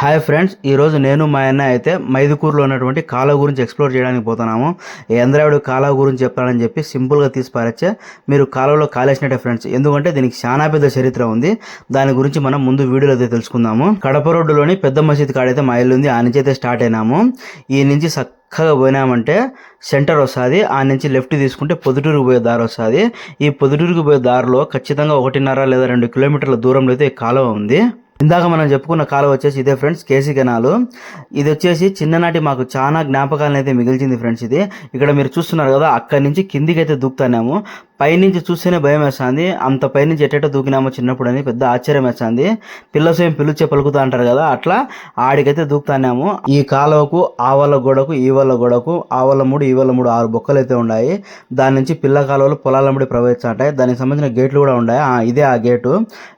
Hi friends ఈరోజు నేను మా అన్న అయితే మైదుకూరులో ఉన్నటువంటి కాలువ గురించి ఎక్స్ప్లోర్ చేయడానికి పోతున్నాము. ఎంద్రావిడు కాలువ గురించి చెప్తానని చెప్పి సింపుల్గా తీసి పారచ్చే మీరు కాలువలో కాలేసినట్టే ఫ్రెండ్స్. ఎందుకంటే దీనికి చాలా పెద్ద చరిత్ర ఉంది. దాని గురించి మనం ముందు వీడియోలో అయితే తెలుసుకుందాము. కడప రోడ్డులోని పెద్ద మసీద్ కాడైతే మా ఇల్లు ఉంది ఆ నుంచి అయితే స్టార్ట్ అయినాము. ఈ నుంచి చక్కగా పోయినామంటే సెంటర్ వస్తుంది. ఆ నుంచి లెఫ్ట్ తీసుకుంటే పొద్దుటూరుకు పోయే దారి వస్తుంది. ఈ పొద్దుటూరుకు పోయే దారిలో ఖచ్చితంగా ఒకటిన్నర లేదా రెండు కిలోమీటర్ల దూరంలో అయితే కాలువ ఉంది. ఇందాక మనం చెప్పుకున్న కాలువ వచ్చేసి ఇదే ఫ్రెండ్స్ కేసీ కెనాలు. ఇది వచ్చేసి చిన్ననాటి మాకు చాలా జ్ఞాపకాలను అయితే మిగిల్చింది ఫ్రెండ్స్ ఇది. ఇక్కడ మీరు చూస్తున్నారు కదా అక్కడి నుంచి కిందికి అయితే దూకుతాన్నాము. పైనుంచి చూస్తేనే భయం వేస్తుంది అంత పైనుంచి ఎట్టేట దూకినామో చిన్నప్పుడు అని పెద్ద ఆశ్చర్యం వేస్తుంది పిల్ల సేమ్ పిలుచే పలుకుతా అంటారు కదా అట్లా ఆడికైతే దూకుతాన్నాము. ఈ కాలువకు ఆవల గోడకు ఈ వాళ్ళ గోడకు ఆవల మూడు ఈ వాళ్ళ మూడు ఆరు బొక్కలు అయితే ఉన్నాయి దాని నుంచి పిల్ల కాలువలు పొలాల ముడి ప్రవహిస్తుంటాయి. దానికి సంబంధించిన గేట్లు కూడా ఉన్నాయి ఆ, ఇదే ఆ గేటు.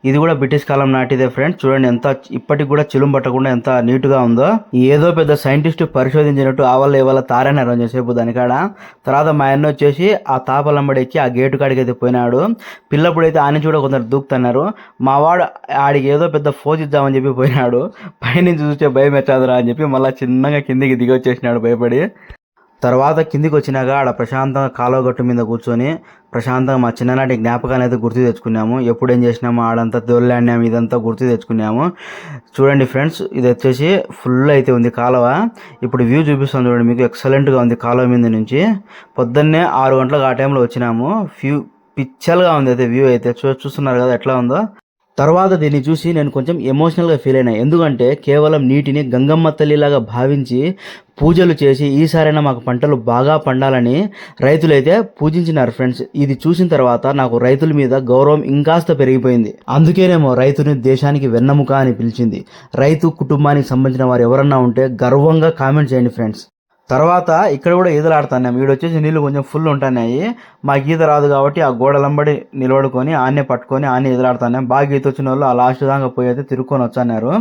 ఇది కూడా బ్రిటిష్ కాలం నాటిదే ఫ్రెండ్స్. చూడండి ఎంత ఇప్పటికి కూడా చిలుం పట్టకుండా ఎంత నీట్గా ఉందో. ఏదో పెద్ద సైంటిస్ట్ పరిశోధించినట్టు ఆ వాళ్ళ ఇవాళ తారని రోజు సేపు దానికాడ. తర్వాత మా అన్న వచ్చేసి ఆ తాపలంబడి ఎక్కి ఆ గేట్ కాడికి అయితే పోయినాడు. పిల్లప్పుడు అయితే ఆయన చూడ కొందరు దూకుతున్నారు. మా వాడు ఆడికి ఏదో పెద్ద ఫోజ్ ఇద్దామని చెప్పి పోయినాడు. పైనుంచి చూస్తే భయం ఎచ్చాదురా అని చెప్పి మళ్ళీ చిన్నగా కిందికి దిగి వచ్చేసినాడు భయపడి. తర్వాత కిందికి వచ్చినాక ఆడ ప్రశాంతంగా కాలువ గట్టు మీద కూర్చొని ప్రశాంతంగా మా చిన్ననాటి జ్ఞాపకాన్ని అయితే గుర్తు తెచ్చుకున్నాము. ఎప్పుడు ఏం చేసినాము ఆడంతా దొల్లాడినాము ఇదంతా గుర్తు తెచ్చుకున్నాము. చూడండి ఫ్రెండ్స్ ఇది వచ్చేసి ఫుల్ అయితే ఉంది కాలువ. ఇప్పుడు వ్యూ చూపిస్తాను చూడండి మీకు ఎక్సలెంట్గా ఉంది కాలువ మీద నుంచి. పొద్దున్నే ఆరు గంటలకు ఆ టైంలో వచ్చినాము. వ్యూ పిచ్చల్గా ఉంది అయితే వ్యూ అయితే. చూ చూస్తున్నారు కదా ఎట్లా ఉందో? తర్వాత దీన్ని చూసి నేను కొంచెం ఎమోషనల్గా ఫీల్ అయినా. ఎందుకంటే కేవలం నీటిని గంగమ్మ తల్లిలాగా భావించి పూజలు చేసి ఈసారైనా మాకు పంటలు బాగా పండాలని రైతులైతే పూజించినారు ఫ్రెండ్స్ ఇది చూసిన తర్వాత నాకు రైతుల మీద గౌరవం ఇంకాస్త పెరిగిపోయింది. అందుకేనేమో రైతుని దేశానికి వెన్నెముక అని పిలిచింది. రైతు కుటుంబానికి సంబంధించిన వారు ఎవరన్నా ఉంటే గర్వంగా కామెంట్ చేయండి ఫ్రెండ్స్ తర్వాత ఇక్కడ కూడా ఈతలు ఆడుతున్నాం ఈడ వచ్చేసి నీళ్ళు కొంచెం ఫుల్ ఉంటున్నాయి మాకు ఈత రాదు కాబట్టి ఆ గోడలంబడి నిలబడుకొని ఆనే పట్టుకొని ఆనే ఈతలాడుతున్నాం బాగా ఈత వచ్చిన వాళ్ళు ఆ లాస్ట్ దాకా పోయి అయితే తిరుక్కొని వచ్చన్నారు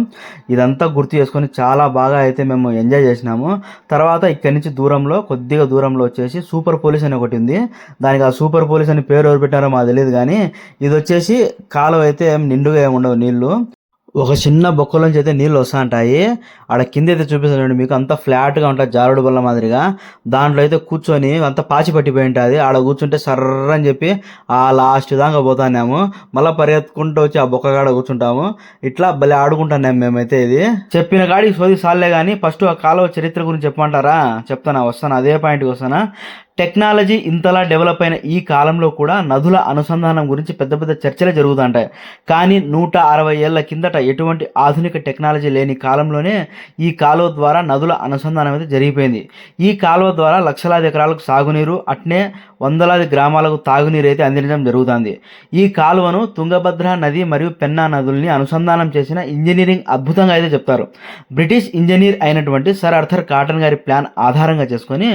ఇదంతా గుర్తు చేసుకొని చాలా బాగా అయితే మేము ఎంజాయ్ చేసినాము. తర్వాత ఇక్కడి నుంచి దూరంలో కొద్దిగా దూరంలో వచ్చేసి సూపర్ పోలీస్ అని ఒకటి ఉంది. దానికి ఆ సూపర్ పోలీస్ అని పేరు ఎవరు పెట్టారో మాకు తెలియదు కానీ ఇది వచ్చేసి కాలువ అయితే ఏం నిండుగా ఏమి ఉండవు నీళ్ళు ఒక చిన్న బొక్కలోంచి అయితే నీళ్ళు వస్తుంటాయి ఆడ కింద అయితే చూపిస్తానండి మీకు అంత ఫ్లాట్గా ఉంటుంది జారుడు బల్ల మాదిరిగా. దాంట్లో అయితే కూర్చొని అంత పాచి పట్టిపోయి ఉంటుంది. ఆడ కూర్చుంటే సర్ర అని చెప్పి ఆ లాస్ట్ దాకా పోతానేమో. మళ్ళీ పరిగెత్తుకుంటూ వచ్చి ఆ బొక్క కాడ కూర్చుంటాము. ఇట్లా భలే ఆడుకుంటానే మేమైతే ఇది. చెప్పిన కాడికి సోది సాలే కానీ ఫస్ట్ ఆ కాలువ చరిత్ర గురించి చెప్పమంటారా? చెప్తానా వస్తాను అదే పాయింట్కి వస్తానా? టెక్నాలజీ ఇంతలా డెవలప్ అయిన ఈ కాలంలో కూడా నదుల అనుసంధానం గురించి పెద్ద పెద్ద చర్చలే జరుగుతుంటాయి. కానీ నూట అరవై ఏళ్ళ కిందట ఎటువంటి ఆధునిక టెక్నాలజీ లేని కాలంలోనే ఈ కాలువ ద్వారా నదుల అనుసంధానం అయితే జరిగిపోయింది. ఈ కాలువ ద్వారా లక్షలాది ఎకరాలకు సాగునీరు అట్నే వందలాది గ్రామాలకు తాగునీరు అయితే అందించడం జరుగుతుంది. ఈ కాలువను తుంగభద్ర నది మరియు పెన్నా నదుల్ని అనుసంధానం చేసిన ఇంజనీరింగ్ అద్భుతంగా అయితే చెప్తారు. బ్రిటిష్ ఇంజనీర్ అయినటువంటి సర్ అర్థర్ కాటన్ గారి ప్లాన్ ఆధారంగా చేసుకొని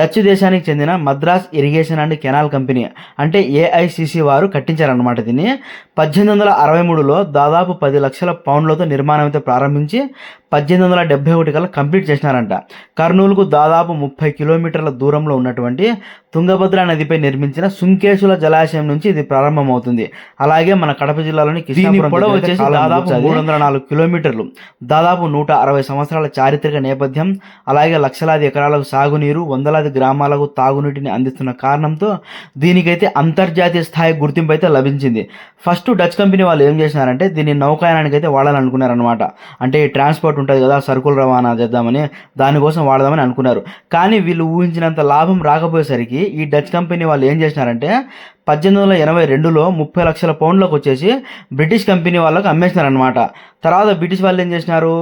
డచ్ దేశానికి చెందిన Madras irrigation and canal company. అంటే ఏఐసిసి వారు కట్టించారన్నమాట దీన్ని. పద్దెనిమిది వందల అరవై మూడులో దాదాపు పది లక్షల పౌండ్లతో నిర్మాణం అయితే ప్రారంభించి పద్దెనిమిది వందల డెబ్బై ఒకటి కల్లా కంప్లీట్ చేసినారంట. కర్నూలుకు దాదాపు ముప్పై కిలోమీటర్ల దూరంలో ఉన్నటువంటి తుంగభద్ర నదిపై నిర్మించిన సుంకేశుల జలాశయం నుంచి ఇది ప్రారంభమవుతుంది. అలాగే మన కడప జిల్లాలోని పొడవు వచ్చేసి దాదాపు మూడు వందల నాలుగు కిలోమీటర్లు. దాదాపు నూట అరవై సంవత్సరాల చారిత్రక నేపథ్యం. అలాగే లక్షలాది ఎకరాలకు సాగునీరు వందలాది గ్రామాలకు తాగునీటిని అందిస్తున్న కారణంతో దీనికైతే అంతర్జాతీయ స్థాయి గుర్తింపు అయితే లభించింది. ఫస్ట్ డచ్ కంపెనీ వాళ్ళు ఏం చేసినారంటే దీన్ని నౌకాయనానికి అయితే వాడాలనుకున్నారనమాట అంటే ఈ ట్రాన్స్పోర్ట్ ఉంటుంది కదా సరుకులు రవాణా చేద్దామని దానికోసం వాడదామని అనుకున్నారు. కానీ వీళ్ళు ఊహించినంత లాభం రాకపోయేసరికి ఈ డచ్ కంపెనీ వాళ్ళు ఏం చేసినారంటే పద్దెనిమిది వందల ఎనభై రెండులో ముప్పై లక్షల పౌండ్లకు వచ్చేసి బ్రిటిష్ కంపెనీ వాళ్ళకు అమ్మేసినారనమాట తర్వాత బ్రిటిష్ వాళ్ళు ఏం చేసినారు?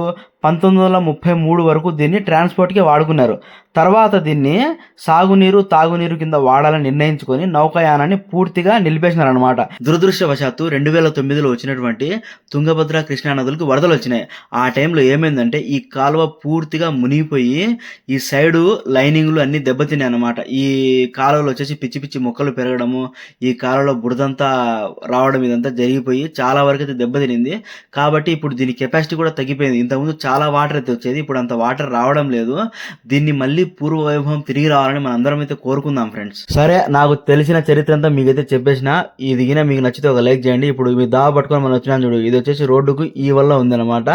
పంతొమ్మిది వందల ముప్పై మూడు వరకు దీన్ని ట్రాన్స్పోర్ట్కి వాడుకున్నారు. తర్వాత దీన్ని సాగునీరు తాగునీరు కింద వాడాలని నిర్ణయించుకొని నౌకాయానాన్ని పూర్తిగా నిలిపేసినారనమాట దురదృష్టవశాత్తు రెండు వేల తొమ్మిదిలో వచ్చినటువంటి తుంగభద్ర కృష్ణా నదులకు వరదలు వచ్చినాయి. ఆ టైంలో ఏమైందంటే ఈ కాలువ పూర్తిగా మునిగిపోయి ఈ సైడు లైనింగ్లు అన్ని దెబ్బతిన్నాయి అనమాట ఈ కాలువలో వచ్చేసి పిచ్చి పిచ్చి మొక్కలు పెరగడము ఈ కాలంలో బురదంతా రావడం ఇదంతా జరిగిపోయి చాలా వరకు అయితే దెబ్బతినింది. కాబట్టి ఇప్పుడు దీని కెపాసిటీ కూడా తగ్గిపోయింది. ఇంతకుముందు చాలా వాటర్ అయితే వచ్చేది ఇప్పుడు అంత వాటర్ రావడం లేదు. దీన్ని మళ్ళీ పూర్వ వైభవం తిరిగి రావాలని మనం అందరం అయితే కోరుకుందాం ఫ్రెండ్స్. సరే నాకు తెలిసిన చరిత్ర అంతా మీకైతే చెప్పేసిన. ఇది దిగిన మీకు నచ్చితే ఒక లైక్ చేయండి. ఇప్పుడు మీ దావ పట్టుకొని మనం వచ్చినా చూడు. ఇది వచ్చేసి రోడ్డుకు ఈ వల్ల ఉందన్నమాట.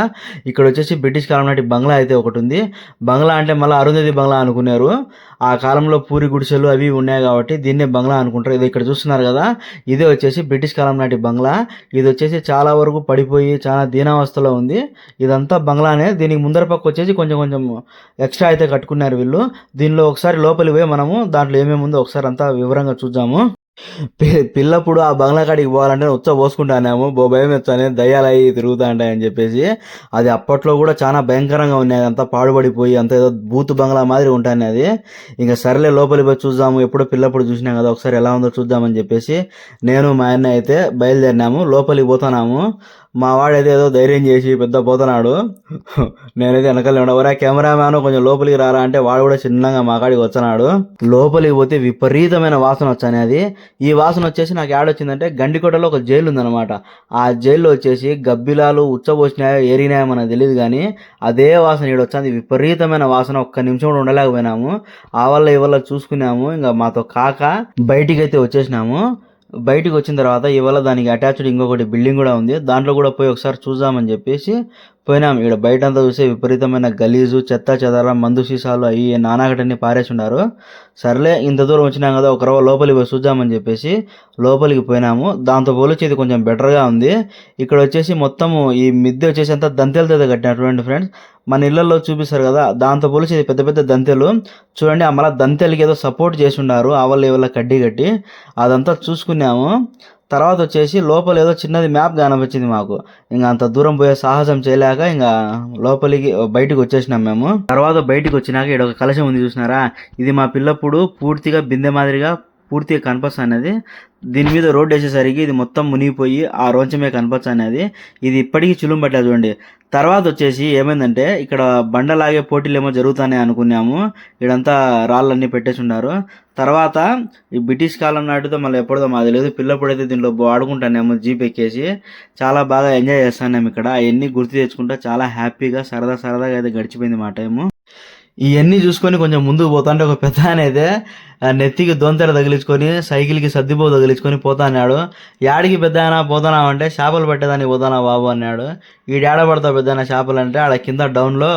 ఇక్కడ వచ్చేసి బ్రిటిష్ కాలం నాటి బంగ్లా అయితే ఒకటి ఉంది. బంగ్లా అంటే మళ్ళీ అరుంధతి బంగ్లా అనుకున్నారు. ఆ కాలంలో పూరి గుడిసెలు అవి ఉన్నాయి కాబట్టి దీన్నే బంగ్లా అనుకుంటారు. ఇది ఇక్కడ చూస్తున్నారు కదా? ఇది వచ్చేసి బ్రిటిష్ కాలం నాటి బంగ్లా. ఇది వచ్చేసి చాలా వరకు పడిపోయి చాలా దీనావస్థలో ఉంది. ఇదంతా బంగ్లానే. దీనికి ముందర పక్క వచ్చేసి కొంచెం కొంచెం ఎక్స్ట్రా అయితే కట్టుకున్నారు వీళ్ళు. దీనిలో ఒకసారి లోపలికి పోయి మనము దాంట్లో ఏమేమి ఉందో ఒకసారి అంతా వివరంగా చూద్దాము. పిల్లప్పుడు ఆ బంగ్లా కాడికి పోవాలంటే ఉత్సవ పోసుకుంటానేమో బో భయం ఎత్తానే దయ్యాలు అయ్యి తిరుగుతా ఉంటాయని చెప్పేసి అది అప్పట్లో కూడా చాలా భయంకరంగా ఉన్నాయి అంతా పాడుపడిపోయి అంత ఏదో బూత్ బంగ్లా మాదిరి ఉంటాను అది. ఇంకా సరేలే లోపలికి పోయి చూద్దాము ఎప్పుడో పిల్లప్పుడు చూసినాం కదా ఒకసారి ఎలా ఉందో చూద్దామని చెప్పేసి నేను మా అన్న అయితే బయలుదేరినాము లోపలికి పోతున్నాము. మా వాడైతే ఏదో ధైర్యం చేసి పెద్ద పోతున్నాడు నేనైతే వెనకాల ఎవరా కెమెరామ్యాన్ కొంచెం లోపలికి రారా అంటే వాడు కూడా చిన్నగా మా కాడికి వచ్చినాడు. లోపలికి పోతే విపరీతమైన వాసన వచ్చాను అది. ఈ వాసన వచ్చేసి నాకు ఏడొచ్చిందంటే గండికోటలో ఒక జైలు ఉందన్నమాట. ఆ జైల్లో వచ్చేసి గబ్బిలాలు ఉచ్చబోసినాయో ఏరినాయో మనకు తెలియదు కానీ అదే వాసన ఈడొచ్చింది విపరీతమైన వాసన ఒక్క నిమిషం కూడా ఉండలేకపోయినాము. ఆ వల్ల ఇవల్ల చూసుకున్నాము. ఇంకా మాతో కాక బయటికి అయితే వచ్చేసినాము. బయటికి వచ్చిన తర్వాత ఇవాళ దానికి అటాచ్డ్ ఇంకొకటి బిల్డింగ్ కూడా ఉంది. దాంట్లో కూడా పోయి ఒకసారి చూద్దామని చెప్పేసి పోయినాం ఇక్కడ బయట అంతా చూస్తే విపరీతమైన గలీజు చెత్త చెదర మందు సీసాలు అవి నానాకటన్ని పారేసున్నారు సర్లే ఇంత దూరం వచ్చినాం కదా ఒక రవ్వ లోపలికి పోయి చూద్దామని చెప్పేసి లోపలికి పోయినాము. దాంతో పోలిచి ఇది కొంచెం బెటర్గా ఉంది. ఇక్కడ వచ్చేసి మొత్తము ఈ మిద్దె వచ్చేసి అంతా దంతెలతో కట్టినటువంటి ఫ్రెండ్స్. మన ఇళ్ళలో చూపిస్తారు కదా దాంతో పోలిచి ఇది పెద్ద పెద్ద దంతెలు. చూడండి ఆ మళ్ళీ దంతెలకి ఏదో సపోర్ట్ చేసి ఉన్నారు ఆవల్ల ఇవల్ల కడ్డీ కట్టి. అదంతా చూసుకున్నాము. తర్వాత వచ్చేసి లోపల ఏదో చిన్నది మ్యాప్ కనిపించింది మాకు. ఇంకా అంత దూరం పోయే సాహసం చేయలేక ఇంకా లోపలికి బయటకు వచ్చేసినాం మేము. తర్వాత బయటికి వచ్చినాక ఇక్కడ ఒక కలశం ఉంది చూసినారా? ఇది మా పిల్లప్పుడు పూర్తిగా బిందె మాదిరిగా పూర్తిగా కనపస్ అనేది. దీని మీద రోడ్డు వేసేసరికి ఇది మొత్తం మునిగిపోయి ఆ రోంచమే కనపచ్చ అనేది. ఇది ఇప్పటికీ చులుం పట్టలేదు చూడండి. తర్వాత వచ్చేసి ఏమైందంటే ఇక్కడ బండలాగే పోటీలు ఏమో జరుగుతాయని అనుకున్నాము. ఇడంతా రాళ్ళన్నీ పెట్టేసి ఉన్నారు. తర్వాత ఈ బ్రిటిష్ కాలం నాటితో మళ్ళీ ఎప్పుడో మాకు తెలియదు పిల్లప్పుడైతే దీంట్లో ఆడుకుంటానేమో జీప్ ఎక్కేసి చాలా బాగా ఎంజాయ్ చేస్తానేమో ఇక్కడ. అవన్నీ గుర్తు తెచ్చుకుంటా చాలా హ్యాపీగా సరదా సరదాగా అయితే గడిచిపోయింది మా టైము. ఇవన్నీ చూసుకొని కొంచెం ముందుకు పోతాంటే ఒక పెద్ద అయితే నెత్తికి దొంతెర తగిలించుకొని సైకిల్కి సర్దిపో తగిలించుకొని పోతాన్నాడు. యాడికి పెద్ద ఆయన పోతున్నావంటే చేపలు పట్టేదానికి పోతానా బాబు అన్నాడు. ఈ డాడ పడతావు పెద్ద చేపలు అంటే ఆడ కింద డౌన్లో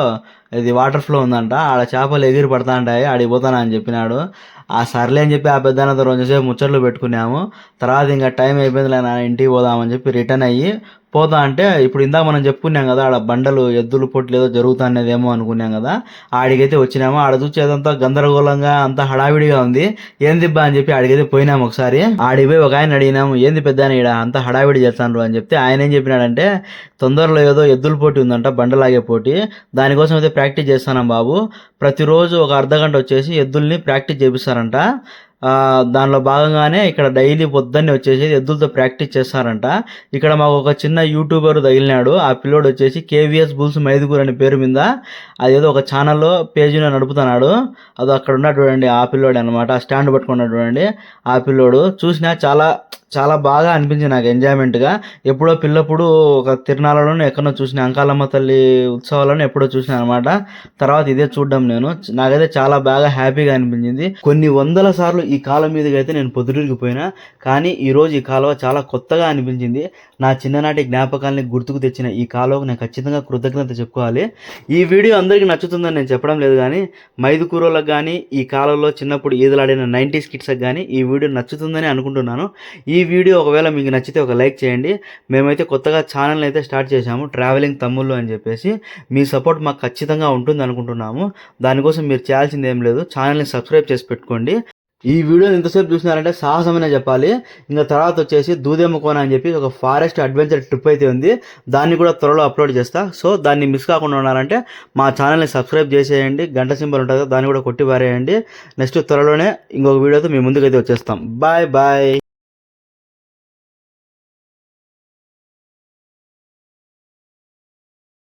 ఇది వాటర్ ఫ్లో ఉందంట. ఆడ చేపలు ఎగిరి పడతా ఉంటాయి ఆడికి పోతానా అని చెప్పినాడు. ఆ సర్లే అని చెప్పి ఆ పెద్ద ఆయనతో రోజుసేపు ముచ్చట్లు పెట్టుకున్నాము. తర్వాత ఇంకా టైం అయిపోయింది నా ఇంటికి పోదామని చెప్పి రిటర్న్ అయ్యి పోతా అంటే ఇప్పుడు ఇందాక మనం చెప్పుకున్నాం కదా ఆడ బండలు ఎద్దులు పొట్లు ఏదో జరుగుతానేదేమో అనుకున్నాం కదా ఆడికైతే వచ్చినాము. ఆడ చూసేదంతా గందరగోళంగా అంత హడావిడిగా ఉంది. ఏంది బా అని చెప్పి ఆడికైతే పోయినాము ఒకసారి. ఆడికి పోయి ఒక ఆయన అడిగినాము ఏంది పెద్ద ఈడ అంత హడావిడి చేస్తాను అని చెప్తే ఆయన ఏం చెప్పినాడంటే తొందరలో ఏదో ఎద్దుల పోటీ ఉందంట బండలాగే పోటీ. దానికోసం అయితే ప్రాక్టీస్ చేస్తాను బాబు. ప్రతిరోజు ఒక అర్ధ గంట వచ్చేసి ఎద్దుల్ని ప్రాక్టీస్ చేపిస్తారంట. ఆ, దానిలో భాగంగానే ఇక్కడ డైలీ పొద్దున్నే వచ్చేసి ఎద్దులతో ప్రాక్టీస్ చేస్తారంట. ఇక్కడ మాకు ఒక చిన్న యూట్యూబర్ తగిలినాడు. ఆ పిల్లోడు వచ్చేసి కేవీఎస్ బుల్స్ మైదుగురు అనే పేరు మీద అదేదో ఒక ఛానల్లో పేజీలో నడుపుతున్నాడు. అది అక్కడ ఉన్నాడు చూడండి ఆ పిల్లోడు అనమాట స్టాండ్ పట్టుకున్నాడు చూడండి. ఆ పిల్లోడు చూసినా చాలా చాలా బాగా అనిపించింది నాకు ఎంజాయ్మెంట్గా. ఎప్పుడో పిల్లప్పుడు ఒక తిరునాళ్ళలోనూ ఎక్కడో చూసిన అంకాలమ్మ తల్లి ఉత్సవాలను ఎప్పుడో చూసిన అనమాట తర్వాత ఇదే చూడడం నేను. నాకైతే చాలా బాగా హ్యాపీగా అనిపించింది. కొన్ని వందల సార్లు ఈ కాలం మీదకి అయితే నేను పొద్దుటికి పోయినా కానీ ఈరోజు ఈ కాలువ చాలా కొత్తగా అనిపించింది. నా చిన్ననాటి జ్ఞాపకాలని గుర్తుకు తెచ్చిన ఈ కాలువకు నేను ఖచ్చితంగా కృతజ్ఞత చెప్పుకోవాలి. ఈ వీడియో అందరికీ నచ్చుతుందని నేను చెప్పడం లేదు కానీ మైదుకూరలకు కానీ ఈ కాలంలో చిన్నప్పుడు ఈదలాడిన నైంటీస్ కిడ్స్కి కానీ ఈ వీడియో నచ్చుతుందని అనుకుంటున్నాను. ఈ వీడియో ఒకవేళ మీకు నచ్చితే ఒక లైక్ చేయండి. మేమైతే కొత్తగా ఛానల్ అయితే స్టార్ట్ చేశాము ట్రావెలింగ్ తమ్ముళ్ళు అని చెప్పేసి. మీ సపోర్ట్ మాకు ఖచ్చితంగా ఉంటుంది అనుకుంటున్నాము దానికోసం మీరు చేయాల్సింది ఏం లేదు. ఛానల్ని సబ్స్క్రైబ్ చేసి పెట్టుకోండి. ఈ వీడియోని ఎంతసేపు చూసినారంటే సాహసమైన చెప్పాలి. ఇంకా తర్వాత వచ్చేసి దూదేమ కోన అని చెప్పి ఒక ఫారెస్ట్ అడ్వెంచర్ ట్రిప్ అయితే ఉంది. దాన్ని కూడా త్వరలో అప్లోడ్ చేస్తా. సో దాన్ని మిస్ కాకుండా ఉన్నారంటే మా ఛానల్ని సబ్స్క్రైబ్ చేసేయండి. గంట సింబల్ ఉంటుంది కదా, దాన్ని కూడా కొట్టి పారేయండి నెక్స్ట్ త్వరలోనే ఇంకొక వీడియోతో మీ ముందుకైతే వచ్చేస్తాం. Bye bye.